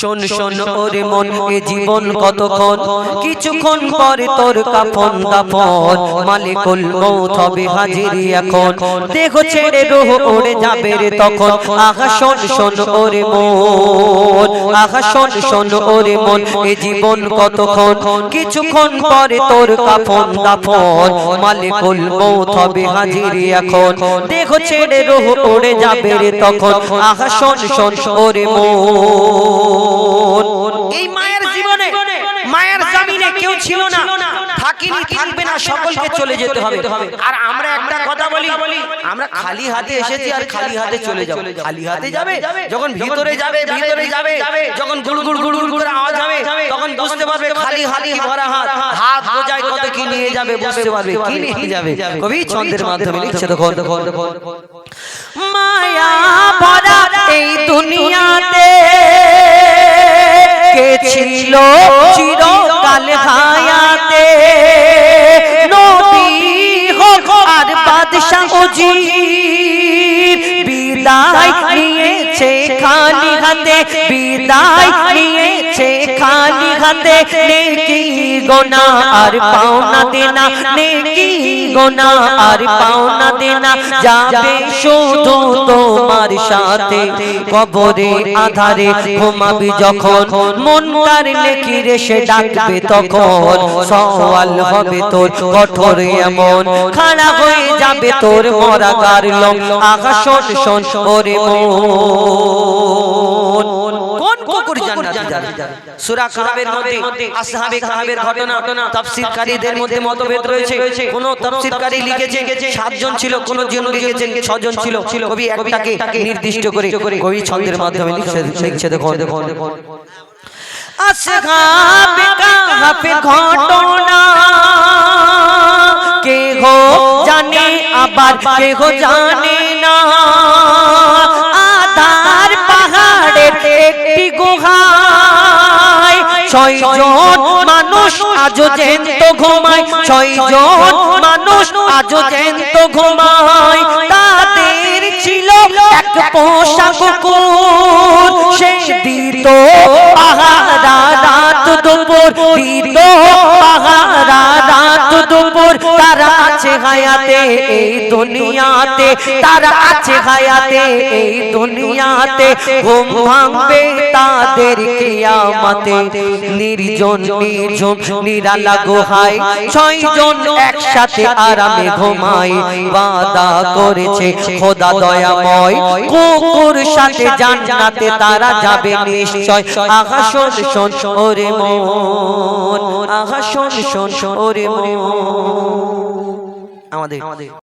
শোন শোন ওরে মন এ জীবন কতক্ষণ কিছুক্ষণ পরে তোর কাফন দাফন মালিকুল মৌত হবে হাজিরি এখন দেহ ছেড়ে রোহ ওড়ে যাবে রে তখন আহা শোন শোন ওরে মন আহা শোন শোন ওরে মন এ জীবন কতক্ষণ কিছুক্ষণ পরে তোর কাফন দাফন মালিকুল মৌত হবে হাজিরি এখন দেহ ছেড়ে রোহ ওড়ে যাবে রে তখন আহা শোন শোন ওরে মন এই মায়ের জীবনে মায়ের জামিনে কেউ ছিল না। থাকিনি থাকবে না সকলকে চলে যেতে হবে। আর আমরা একটা কথা বলি আমরা খালি হাতে এসেছি আর খালি হাতে চলে যাব। খালি হাতে যাবে যখন ভিতরে যাবে ভিতরে যাবে যখন গুড়গুড় গুড়গুড় করে আওয়াজ হবে তখন বুঝতে পারবে খালি হাতি ভরা হাত। হাত বোঝায় কত কি নিয়ে যাবে বুঝতে পারবে কি নিয়ে যাবে কবি ছন্দের মাধ্যমে লিখছে দেখো দেখো দেখো মায়া ভরা এই দুনিয়াতে ছিল চিরকাল হায়াতে। নবী হোক আর বাদশাহ জি বিদায় নিয়েছে খালি হাতে বিদায় নিয়েছে হাতে নেকি গোনা আর পাওনা দেনা, নেকি গোনা আর পাওনা দেনা। যাবে শুধু তোমার সাথে কবরে আধারে, ঘুমাবি যখন। মন তার লেখি রে, সে ডাকবে তখন। সওয়াল হবে তোর কঠোর এমন। খাড়া হয়ে যাবে তোর মরা গার লম আকাশ শোন, ওরে মন কোন কুকুর জান্নাতে যাবে সূরা কাহাবের মধ্যে আসহাবে কাহাবের ঘটনা তাফসীরকারীদের মধ্যে মতভেদ রয়েছে। কোন তাফসীরকারী লিখেছেন সাতজন ছিল কোন জন লিখেছেন ছজন ছিল কবি একটাকে নির্দিষ্ট করে কবি ছন্দের মাধ্যমে লিখছে লিখছে দেখো দেখো দেখো আসহাবে কাহাবের ঘটনা। কে হো জানে আবার কে হো জানে না। ছয়জন মানুষ জ্যান্ত ঘুমায়। ছয়জন মানুষ জ্যান্ত ঘুমায়। তাদের ছিল এক পোষা কুকুর। সে দিত পাহারা রাত দুপুর। দিত পাহারা রাত দুপুর। তারা আছে হায়াতে এই দুনিয়াতে। তারা আছে হায়াতে এই দুনিয়াতে। ঘুম ভাঙবে তাদের কিয়ামতে নির্জন, নির্ঝুম, নিরালা গুহায় ছয়জন একসাথে আরামে ঘুমায় বাদা করেছে খোদা দয়াময়। কুকুর সাথে জান্নাতে তারা যাবে নিশ্চয়। আহা শোন শোন ওরে মন আহা শোন শোন, ওরে মন। আমাদের